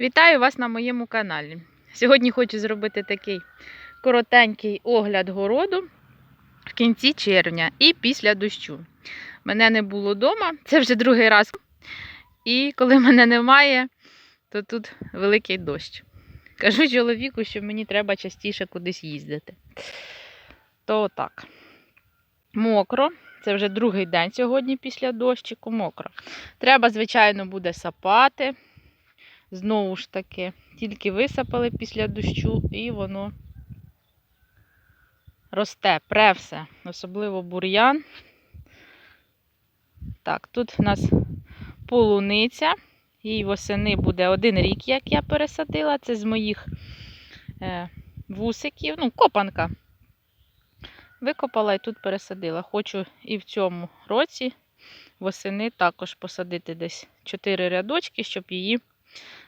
Вітаю вас на моєму каналі. Сьогодні хочу зробити такий коротенький огляд городу в кінці червня і після дощу. Мене не було вдома, це вже другий раз. І коли мене немає, то тут великий дощ. Кажу чоловіку, що мені треба частіше кудись їздити. То так. Мокро. Це вже другий день сьогодні після дощику. Мокро. Треба, звичайно, буде сапати. Знову ж таки, тільки висапали після дощу, і воно росте, пре все, особливо бур'ян. Так, тут у нас полуниця. Їй восени буде один рік, як я пересадила. Це з моїх е, вусиків, ну, копанка. Викопала і тут пересадила. Хочу і в цьому році восени також посадити десь 4 рядочки, щоб її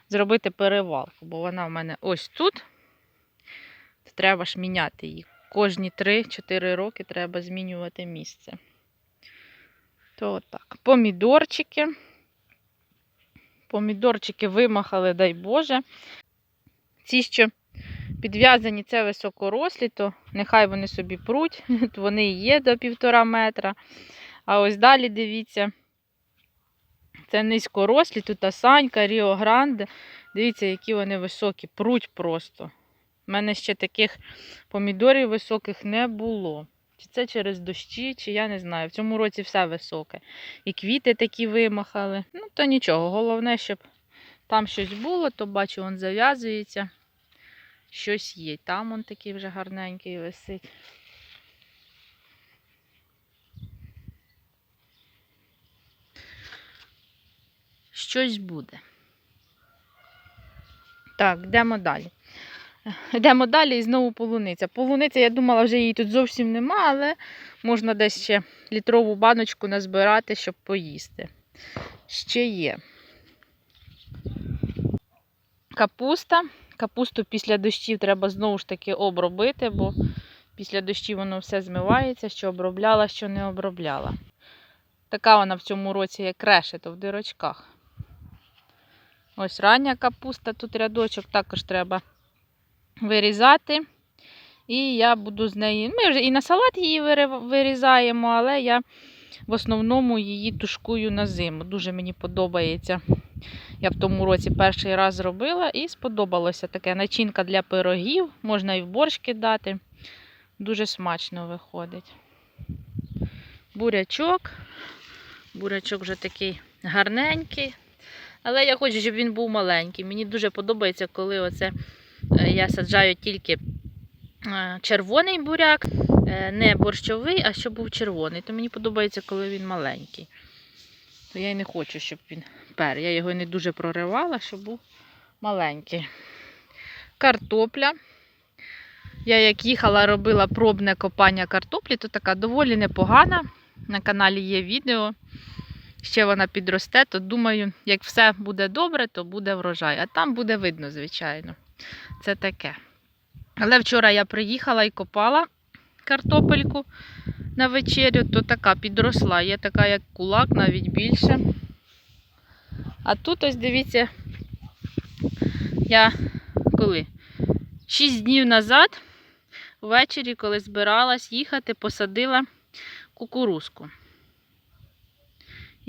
зробити перевалку, бо вона в мене ось тут. Треба ж міняти її. Кожні 3-4 роки треба змінювати місце. То отак. Помідорчики. Помідорчики вимахали, дай Боже. Ці, що підв'язані, це високорослі, то нехай вони собі пруть, вони і є до півтора метра. А ось далі дивіться, це низькорослі, тут Асанька, Ріо Гранде. Дивіться, які вони високі, пруть просто. У мене ще таких помідорів високих не було. Чи це через дощі, чи я не знаю. В цьому році все високе. І квіти такі вимахали. Ну, то нічого. Головне, щоб там щось було, то бачу, він зав'язується. Щось є. Там он такий вже гарненький висить. Щось буде. Так, йдемо далі. Йдемо далі і знову полуниця. Полуниця, я думала, вже її тут зовсім нема, але можна десь ще літрову баночку назбирати, щоб поїсти. Ще є. Капуста. Капусту після дощів треба знову ж таки обробити, бо після дощів воно все змивається, що обробляла, що не обробляла. Така вона в цьому році, як решето в дирочках. Ось рання капуста, тут рядочок також треба вирізати. І я буду з неї. Ми вже і на салат її вирізаємо, але я в основному її тушкую на зиму. Дуже мені подобається. Я в тому році перший раз зробила і сподобалося таке начинка для пирогів, можна і в борщ кидати. Дуже смачно виходить. Бурячок. Бурячок вже такий гарненький. Але я хочу, щоб він був маленький. Мені дуже подобається, коли оце я саджаю тільки червоний буряк, не борщовий, а щоб був червоний. То мені подобається, коли він маленький. То я й не хочу, щоб він пер. Я його не дуже проривала, щоб був маленький. Картопля. Я як їхала, робила пробне копання картоплі, то така доволі непогана. На каналі є відео. Ще вона підросте, то думаю, як все буде добре, то буде врожай. А там буде видно, звичайно. Це таке. Але вчора я приїхала і копала картопельку на вечерю, то така підросла. Є така, як кулак, навіть більше. А тут ось дивіться, я коли? Шість днів назад, ввечері, коли збиралась їхати, посадила кукурузку.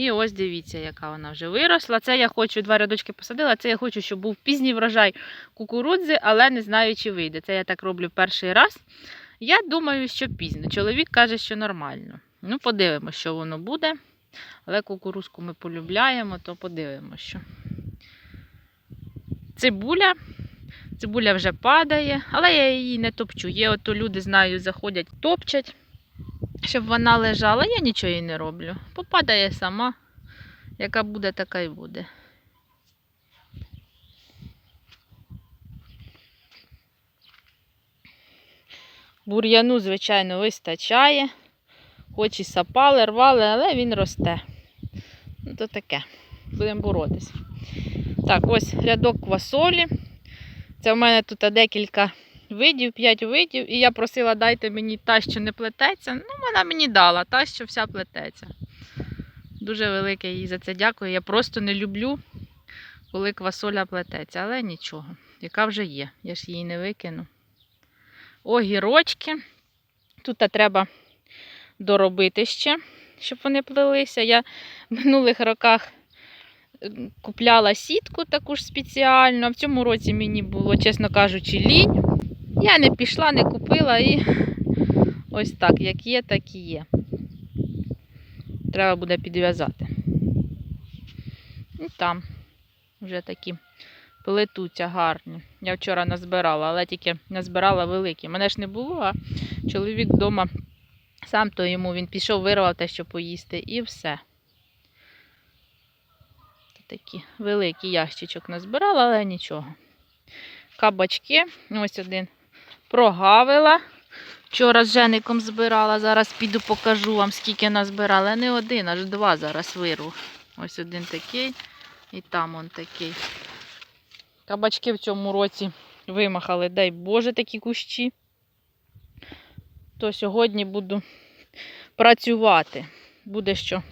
І ось дивіться, яка вона вже виросла. Це я хочу, два рядочки посадила, це я хочу, щоб був пізній врожай кукурудзи, але не знаю, чи вийде. Це я так роблю перший раз. Я думаю, що пізно. Чоловік каже, що нормально. Ну, подивимося, що воно буде. Але кукурузку ми полюбляємо, то подивимося. що. Цибуля. Цибуля вже падає, але я її не топчу. Є ото люди, знаю, заходять, топчать щоб вона лежала, я нічого їй не роблю. Попадає сама. Яка буде, така й буде. Бур'яну, звичайно, вистачає. Хоч і сапали, рвали, але він росте. Ну, то таке. Будемо боротися. Так, ось рядок квасолі. Це в мене тут декілька видів, 5 видів, і я просила, дайте мені та, що не плететься. Ну, вона мені дала, та, що вся плететься. Дуже велике їй за це дякую. Я просто не люблю, коли квасоля плететься, але нічого, яка вже є. Я ж її не викину. Огірочки. Тут треба доробити ще, щоб вони плелися. Я в минулих роках е, купляла сітку таку ж спеціально. В цьому році мені було, чесно кажучи, лінь. Я не пішла, не купила і ось так, як є, так і є. Треба буде підв'язати. І там вже такі плетуться гарні. Я вчора назбирала, але тільки назбирала великі. Мене ж не було, а чоловік вдома сам то йому він пішов, вирвав те, що поїсти, і все. Такий великий ящичок назбирала, але нічого. Кабачки, ось один прогавила. Вчора з Жеником збирала, зараз піду покажу вам, скільки назбирала. Не один, аж два зараз вирву. Ось один такий і там он такий. Кабачки в цьому році вимахали, дай Боже, такі кущі. То сьогодні буду працювати. Буде що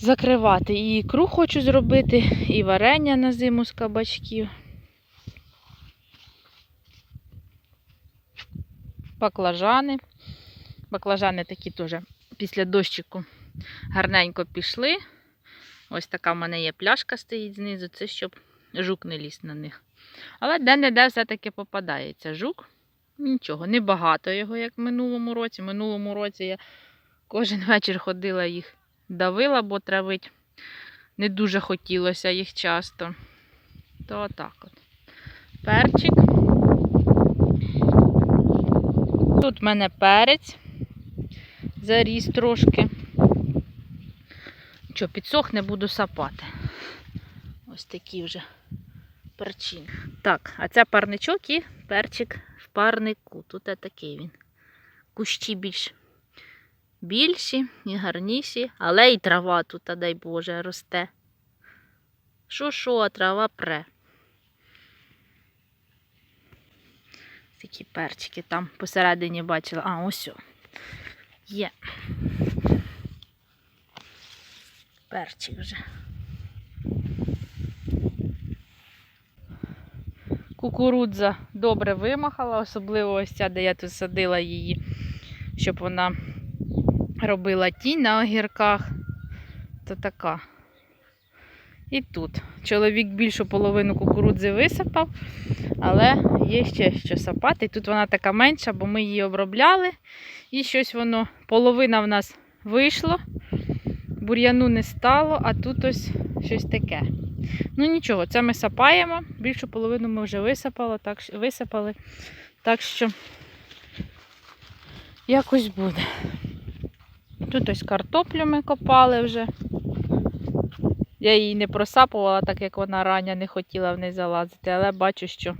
закривати. І ікру хочу зробити, і варення на зиму з кабачків. Баклажани. Баклажани такі теж після дощику гарненько пішли. Ось така в мене є пляшка стоїть знизу, це щоб жук не ліз на них. Але де-не-де все-таки попадається жук. Нічого, небагато його, як в минулому році. В минулому році я кожен вечір ходила їх давила, бо травить не дуже хотілося їх часто. То отак от. Перчик. Тут в мене перець. Заріс трошки. Що, підсохне, буду сапати. Ось такі вже перчини. Так, а це парничок і перчик в парнику. Тут такий він. Кущі більш більші і гарніші, але і трава тут, дай Боже, росте. Що, що, трава пре. Такі перчики там посередині бачила. А, ось. о. Є. Перчик вже. Кукурудза добре вимахала, особливо ось ця, де я тут садила її, щоб вона робила тінь на огірках. То така. І тут. Чоловік більшу половину кукурудзи висипав, але є ще що сапати. Тут вона така менша, бо ми її обробляли. І щось воно, половина в нас вийшло, бур'яну не стало, а тут ось щось таке. Ну нічого, це ми сапаємо. Більшу половину ми вже висипали, так, висипали. Так що якось буде. Тут ось картоплю ми копали вже. Я її не просапувала, так як вона рання не хотіла в неї залазити, але бачу, що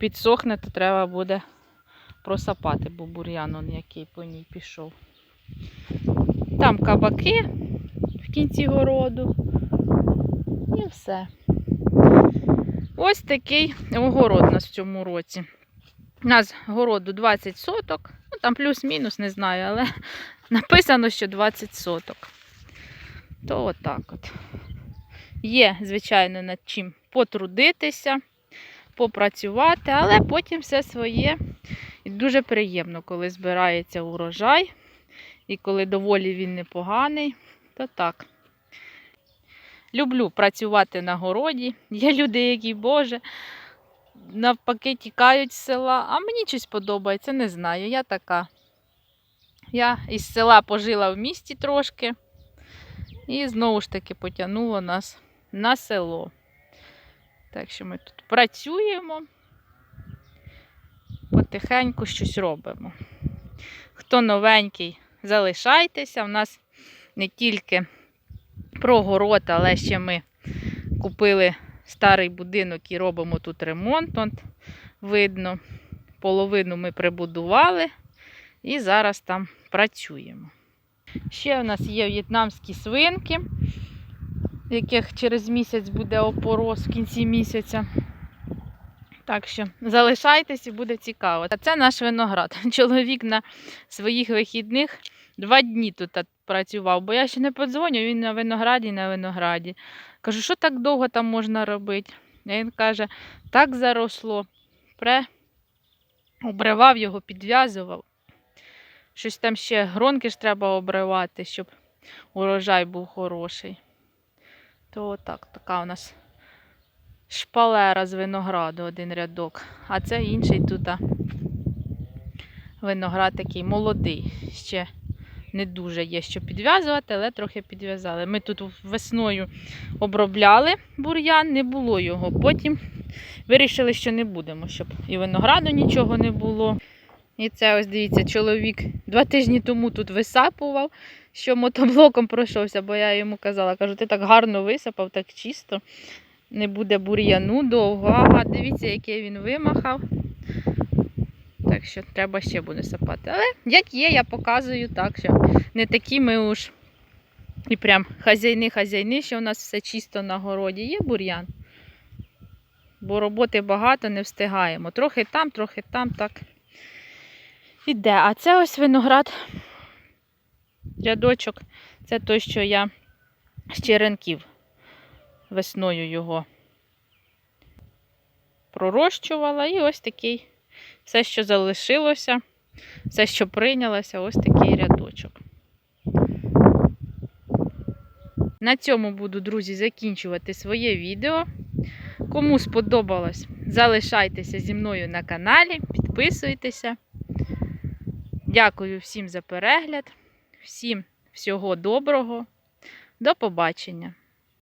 підсохне, то треба буде просапати, бо бур'ян он який по ній пішов. Там кабаки в кінці городу. І все. Ось такий огород у нас в цьому році. У нас городу 20 соток. Ну, там плюс-мінус, не знаю, але написано, що 20 соток. То отак от. Є, звичайно, над чим потрудитися, попрацювати, але потім все своє. І дуже приємно, коли збирається урожай. І коли доволі він непоганий, то так. Люблю працювати на городі. Є люди, які, Боже, навпаки тікають з села, а мені щось подобається, не знаю. Я така. Я із села пожила в місті трошки. І знову ж таки потягнуло нас на село. Так що ми тут працюємо, потихеньку щось робимо. Хто новенький, залишайтеся. У нас не тільки про город, але ще ми купили старий будинок і робимо тут ремонт. От видно, половину ми прибудували і зараз там працюємо. Ще у нас є в'єтнамські свинки, яких через місяць буде опорос в кінці місяця. Так що залишайтесь і буде цікаво. А це наш виноград. Чоловік на своїх вихідних два дні тут працював, бо я ще не подзвоню, він на винограді на винограді. Кажу, що так довго там можна робити? А він каже, так заросло, пре, обривав його, підв'язував. Щось там ще гронки ж треба обривати, щоб урожай був хороший. То так, така у нас шпалера з винограду, один рядок. А це інший тут виноград такий молодий. Ще не дуже є що підв'язувати, але трохи підв'язали. Ми тут весною обробляли бур'ян, не було його. Потім вирішили, що не будемо, щоб і винограду нічого не було. І це ось дивіться, чоловік два тижні тому тут висапував, що мотоблоком пройшовся, бо я йому казала, кажу, ти так гарно висапав, так чисто, не буде бур'яну довго. Ага, дивіться, який він вимахав. Так що треба ще буде сапати. Але як є, я показую так, що не такі ми уж і прям хазяйни-хазяйни, що у нас все чисто на городі. Є бур'ян. Бо роботи багато, не встигаємо. Трохи там, трохи там, так. Іде. А це ось виноград. Рядочок. Це той, що я з черенків весною його пророщувала. І ось такий все, що залишилося, все, що прийнялося, ось такий рядочок. На цьому буду, друзі, закінчувати своє відео. Кому сподобалось, залишайтеся зі мною на каналі, підписуйтеся. Дякую всім за перегляд, всім всього доброго. До побачення!